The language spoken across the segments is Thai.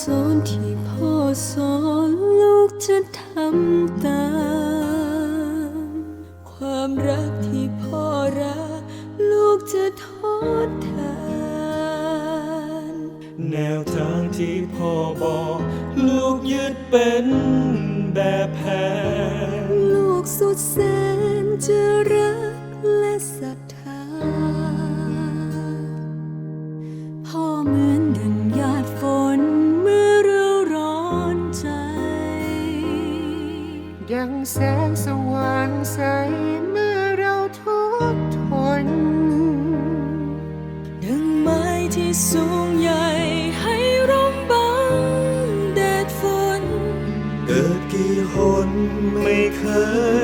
สอนที่พ่อสอนลูกจะทำตาม ความรักที่พ่อรัก ลูกจะทดแทนแนวทางที่พ่อบอก ลูกยึดเป็นแบบแผนลูกสุดแสนจะรักและศรัท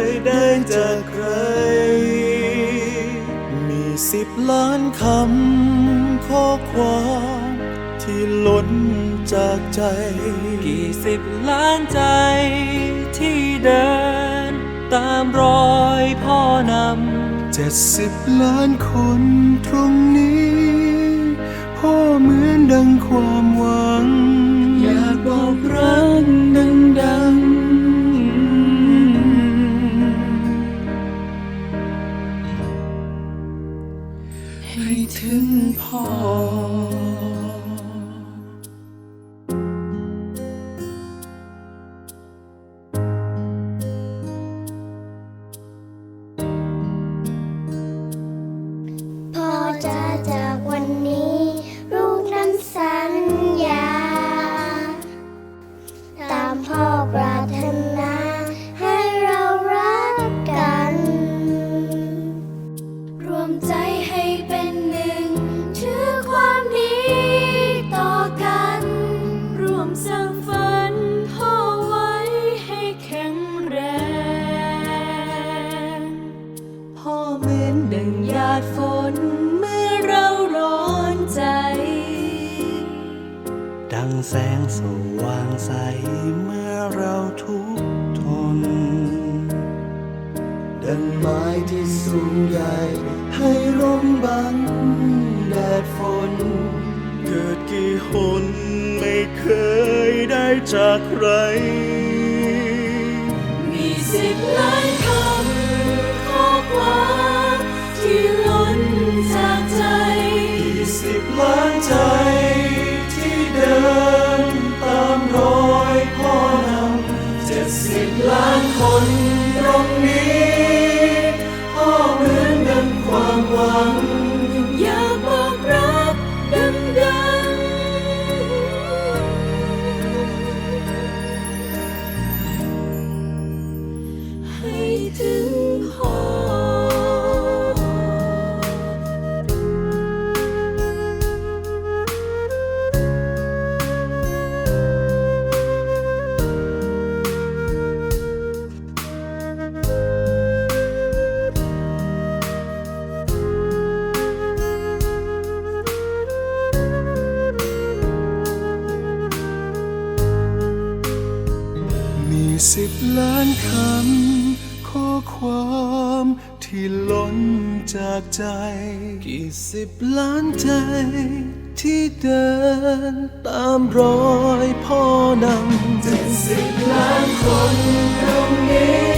ยได้จากใคร มีสิบล้านคำข้อความที่ล้นจากใจ กี่สิบล้านใจที่เดิน ตามรอยพ่อนำเจ็ดสิบล้านคนตรงนี้ พ่อเหมือนดังความหวัง อยากบอกรัก ให้ถึงพ่อ พ่อจะจากวันนี้ ลูกนั้นสัญญา ตามพ่อปรารถนา งแสงสว่างใสเมื่อเราทุกข์ทน ดังไม้ที่สูงใหญ่ให้ร่มบังแดดฝน เกิดกี่หนไม่เคยได้จากใคร มีสิบล้านคำข้อความที่ล้นจากใจยี่สิบล้านใจ คน สิบล้านคำข้อความที่ล้นจากใจ กี่สิบล้านใจ ที่เดินตามรอยพ่อนำเจ็ดสิบล้านคนตรงนี้